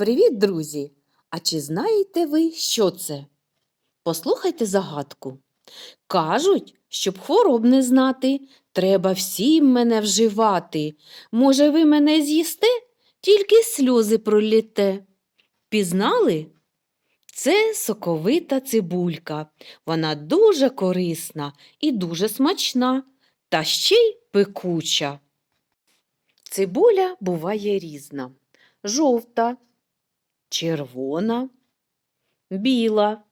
Привіт, друзі! А чи знаєте ви, що це? Послухайте загадку. Кажуть, щоб хвороб не знати, треба всім мене вживати. Може, ви мене з'їсте, тільки сльози проліте. Пізнали? Це соковита цибулька. Вона дуже корисна і дуже смачна, та ще й пекуча. Цибуля буває різна. Жовта, червона, біла.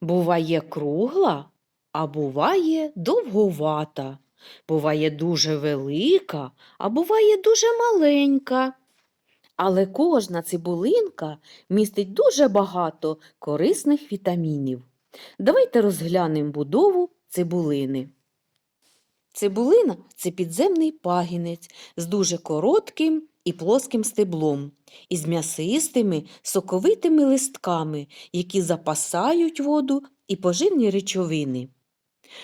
Буває кругла, а буває довговата. Буває дуже велика, а буває дуже маленька. Але кожна цибулинка містить дуже багато корисних вітамінів. Давайте розглянемо будову цибулини. Цибулина це підземний пагінець з дуже коротким і плоским стеблом, із м'ясистими соковитими листками, які запасають воду і поживні речовини.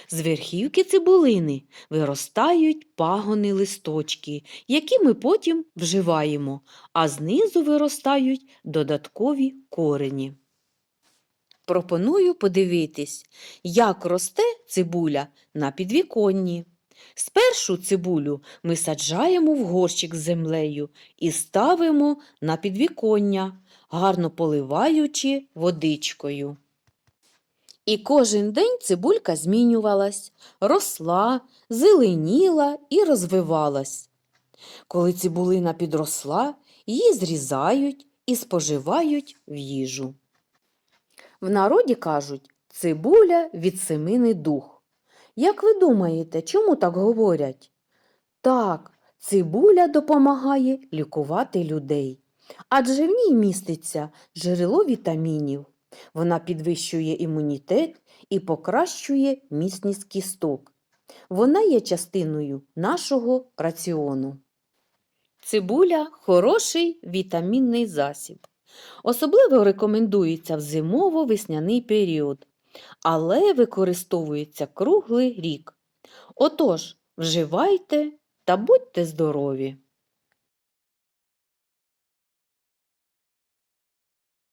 З верхівки цибулини виростають пагони листочки, які ми потім вживаємо, а знизу виростають додаткові корені. Пропоную подивитись, як росте цибуля на підвіконні. Спершу цибулю ми саджаємо в горщик з землею і ставимо на підвіконня, гарно поливаючи водичкою. І кожен день цибулька змінювалась, росла, зеленіла і розвивалась. Коли цибулина підросла, її зрізають і споживають в їжу. В народі кажуть цибуля від семини дух. Як ви думаєте, чому так говорять? Так, цибуля допомагає лікувати людей, адже в ній міститься джерело вітамінів. Вона підвищує імунітет і покращує міцність кісток. Вона є частиною нашого раціону. Цибуля хороший вітамінний засіб. Особливо рекомендується в зимово-весняний період, але використовується круглий рік. Отож, вживайте та будьте здорові!